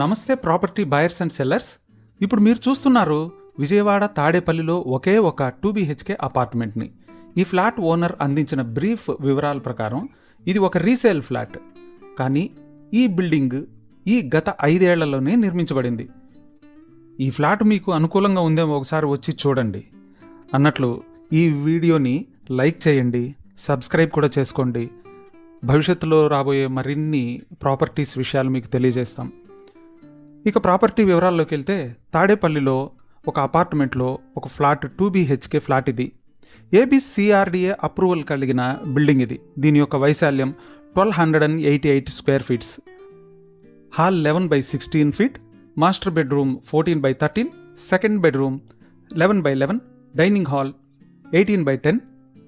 నమస్తే property buyers and sellers. ఇప్పుడు మీరు చూస్తున్నారు విజయవాడ తాడేపల్లిలో ఒకే ఒక టూ బీహెచ్కే అపార్ట్మెంట్ని. ఈ ఫ్లాట్ ఓనర్ అందించిన బ్రీఫ్ వివరాల ప్రకారం ఇది ఒక రీసేల్ ఫ్లాట్. కానీ ఈ బిల్డింగ్ ఈ గత ఐదేళ్ళలోనే నిర్మించబడింది. ఈ ఫ్లాట్ మీకు అనుకూలంగా ఉందేమో ఒకసారి వచ్చి చూడండి. అన్నట్లు ఈ వీడియోని లైక్ చేయండి సబ్స్క్రైబ్ కూడా చేసుకోండి. భవిష్యత్తులో రాబోయే మరిన్ని ప్రాపర్టీస్ విషయాలు మీకు తెలియజేస్తాం. ఇక ప్రాపర్టీ వివరాల్లోకి వెళ్తే తాడేపల్లిలో ఒక అపార్ట్మెంట్లో ఒక ఫ్లాట్ టూ బీహెచ్కే ఫ్లాట్ ఇది. ఏబిసిఆర్డిఏ అప్రూవల్ కలిగిన బిల్డింగ్ ఇది. దీని యొక్క వైశాల్యం twelve hundred and eighty eight square feets. Hall eleven by sixteen feet master bedroom fourteen by thirteen second bedroom eleven by eleven dining hall eighteen by ten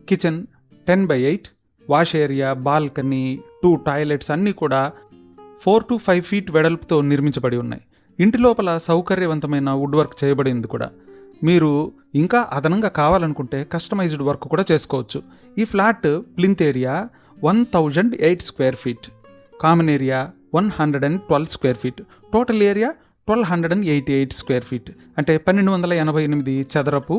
kitchen ten by eight wash area balcony two toilets అన్నీ కూడా four to five feet వెడల్పుతో నిర్మించబడి ఉన్నాయి. ఇంటి లోపల సౌకర్యవంతమైన wood work చేయబడింది కూడా. మీరు ఇంకా అదనంగా కావాలనుకుంటే కస్టమైజ్డ్ వర్క్ కూడా చేసుకోవచ్చు. ఈ flat plinth area one thousand eight square feet. Common area one hundred and twelve square feet. Total area twelve hundred and eighty eight square feet. అంటే పన్నెండు వందల ఎనభై ఎనిమిది చదరపు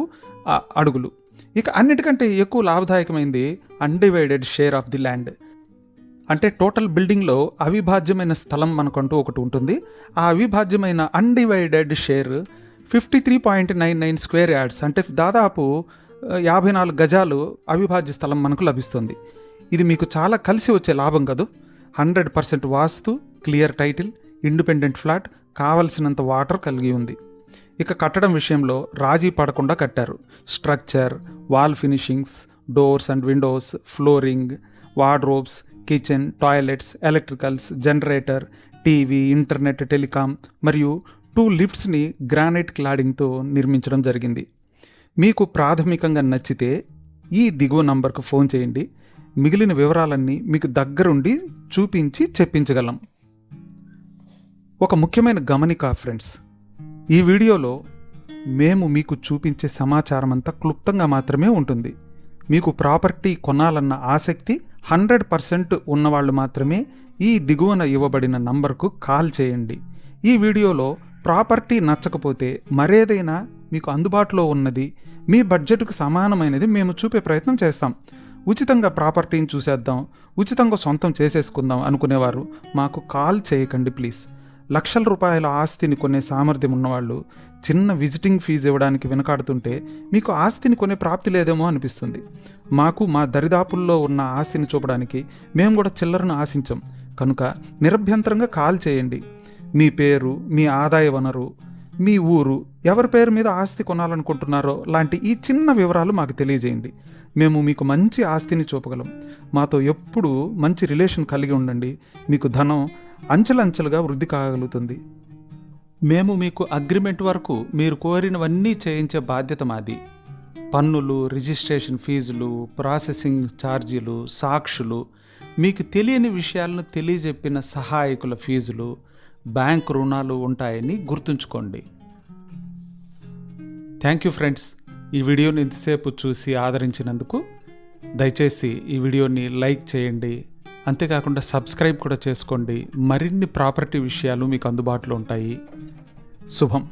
అడుగులు. ఇక అన్నిటికంటే ఎక్కువ లాభదాయకమైంది undivided share of the land అంటే టోటల్ బిల్డింగ్లో అవిభాజ్యమైన స్థలం మనకంటూ ఒకటి ఉంటుంది. ఆ అవిభాజ్యమైన undivided share fifty three point nine nine square yards అంటే దాదాపు యాభై నాలుగు గజాలు అవిభాజ్య స్థలం మనకు లభిస్తుంది. ఇది మీకు చాలా కలిసి వచ్చే లాభం కదూ? Hundred percent vastu clear title independent flat కావలసినంత వాటర్ కలిగి ఉంది. ఇక కట్టడం విషయంలో రాజీ పడకుండా కట్టారు. Structure wall finishings doors and windows flooring wardrobes kitchen toilets electricals generator TV internet telecom మరియు టూ లిఫ్ట్స్ని గ్రానైట్ క్లాడింగ్తో నిర్మించడం జరిగింది. మీకు ప్రాథమికంగా నచ్చితే ఈ దిగువ నంబర్కు ఫోన్ చేయండి. మిగిలిన వివరాలన్నీ మీకు దగ్గరుండి చూపించి చెప్పించగలం. ఒక ముఖ్యమైన గమనిక ఫ్రెండ్స్ ఈ వీడియోలో మేము మీకు చూపించే సమాచారం అంతా క్లుప్తంగా మాత్రమే ఉంటుంది. మీకు ప్రాపర్టీ కొనాలన్న ఆసక్తి హండ్రెడ్ పర్సెంట్ ఉన్నవాళ్ళు మాత్రమే ఈ దిగువన ఇవ్వబడిన నంబర్కు కాల్ చేయండి. ఈ వీడియోలో ప్రాపర్టీ నచ్చకపోతే మరేదైనా మీకు అందుబాటులో ఉన్నది మీ బడ్జెట్కు సమానమైనది మేము చూపే ప్రయత్నం చేస్తాం. ఉచితంగా ప్రాపర్టీని చూసేద్దాం ఉచితంగా సొంతం చేసేసుకుందాం అనుకునేవారు మాకు కాల్ చేయకండి ప్లీజ్. లక్షల రూపాయల ఆస్తిని కొనే సామర్థ్యం ఉన్నవాళ్ళు చిన్న విజిటింగ్ ఫీజు ఇవ్వడానికి వెనకాడుతుంటే మీకు ఆస్తిని కొనే ప్రాప్తి లేదేమో అనిపిస్తుంది. మాకు మా దరిదాపుల్లో ఉన్న ఆస్తిని చూపడానికి మేము కూడా చిల్లరను ఆశించాం. కనుక నిరభ్యంతరంగా కాల్ చేయండి. మీ పేరు మీ ఆదాయ వనరు మీ ఊరు ఎవరి పేరు మీద ఆస్తి కొనాలనుకుంటున్నారో లాంటి ఈ చిన్న వివరాలు మాకు తెలియజేయండి. మేము మీకు మంచి ఆస్తిని చూపగలం. మాతో ఎప్పుడూ మంచి రిలేషన్ కలిగి ఉండండి. మీకు ధనం అంచెలంచెలుగా వృద్ధి కాగలుగుతుంది. మేము మీకు అగ్రిమెంట్ వరకు మీరు కోరినవన్నీ చేయించే బాధ్యత మాది. పన్నులు రిజిస్ట్రేషన్ ఫీజులు ప్రాసెసింగ్ ఛార్జీలు సాక్షులు మీకు తెలియని విషయాలను తెలియజెప్పిన సహాయకుల ఫీజులు బ్యాంక్ రుణాలు ఉంటాయని గుర్తుంచుకోండి. థ్యాంక్ యూ ఫ్రెండ్స్ ఈ వీడియోని ఇంతసేపు చూసి ఆదరించినందుకు దయచేసి ఈ వీడియోని లైక్ చేయండి. అంతేకాకుండా సబ్స్క్రైబ్ కూడా చేసుకోండి. మరిన్ని ప్రాపర్టీ విషయాలు మీకు అందుబాటులో ఉంటాయి. శుభం.